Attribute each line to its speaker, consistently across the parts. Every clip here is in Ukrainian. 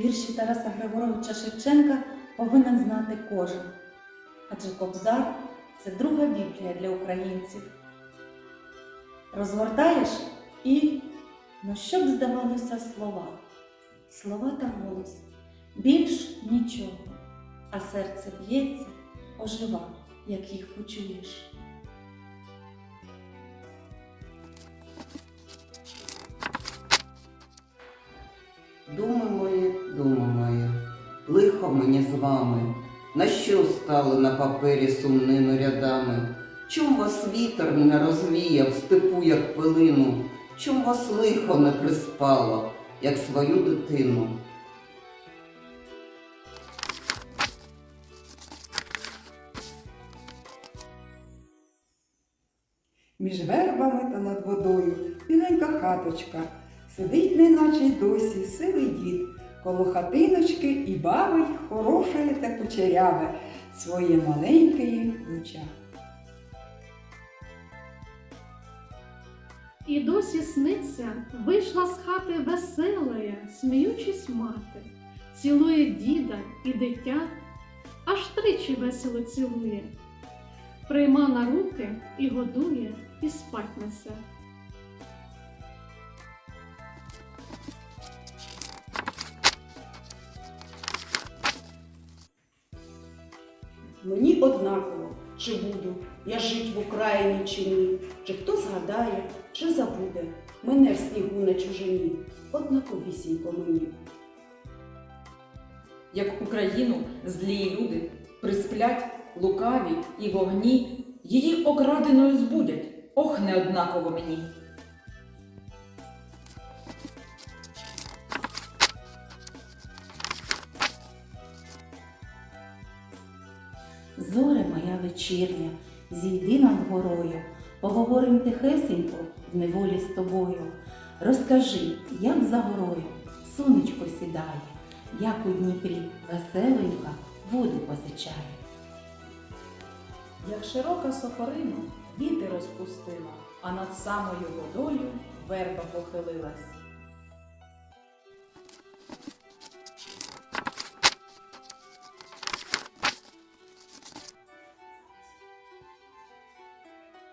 Speaker 1: Вірші Тараса Григоровича Шевченка повинен знати кожен. Адже Кобзар це друга біблія для українців. Розгортаєш і, ну що б здавалося слова, слова та голос, більш нічого, а серце б'ється, ожива, як їх почуєш.
Speaker 2: Лихо мені з вами, на що стали на папері сумними рядами? Чом вас вітер не розвіяв степу, як пилину? Чом вас лихо не приспало, як свою дитину?
Speaker 3: Між вербами та над водою біленька хаточка. Сидить, неначе й досі, сивий дід, коло хатиночки і бавить хороше та кучеряве своє маленьке луча.
Speaker 4: І досі сниться, вийшла з хати веселая, сміючись мати, цілує діда і дитя, аж тричі весело цілує, прийма на руки і годує, і спать несе.
Speaker 5: Мені однаково, чи буду я жить в Україні чи ні, чи хто згадає, чи забуде мене в снігу на чужині, однаковісінько мені.
Speaker 6: як Україну злі люди присплять лукаві і вогні, її окраденою збудять, ох, неоднаково мені.
Speaker 1: Зоре моя вечірня, зійди над горою, поговорим тихесенько в неволі з тобою. Розкажи, як за горою сонечко сідає, як у Дніпрі веселенька воду позичає.
Speaker 6: Як широка сокорина віти розпустила, а над самою водою верба похилилась.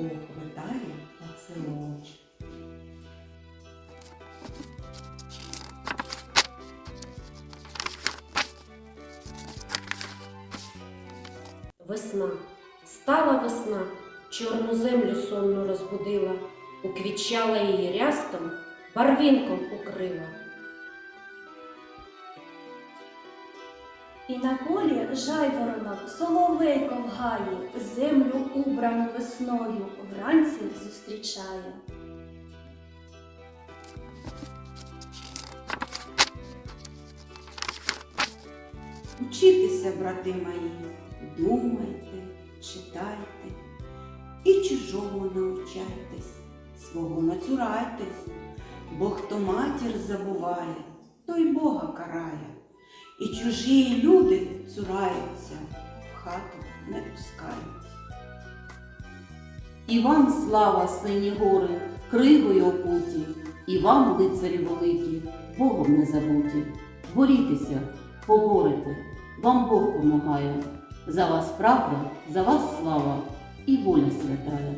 Speaker 7: Бог витає над селом.
Speaker 8: Весна, стала весна, чорну землю сонну розбудила, уквічала її рястом, барвінком укрила.
Speaker 9: І на полі жайворонок в гаї, землю убрану весною вранці зустрічає.
Speaker 5: Учітеся, брати мої, думайте, читайте, і чужого навчайтесь, свого нацурайтесь, бо хто матір забуває, той Бога карає, і чужі люди цураються, в хату не пускають.
Speaker 10: І вам слава, сині гори, кригою опуті, і вам, лицарі великі, Богом не забуті. Борітеся, поборете, вам Бог помагає. За вас правда, за вас слава і воля святая.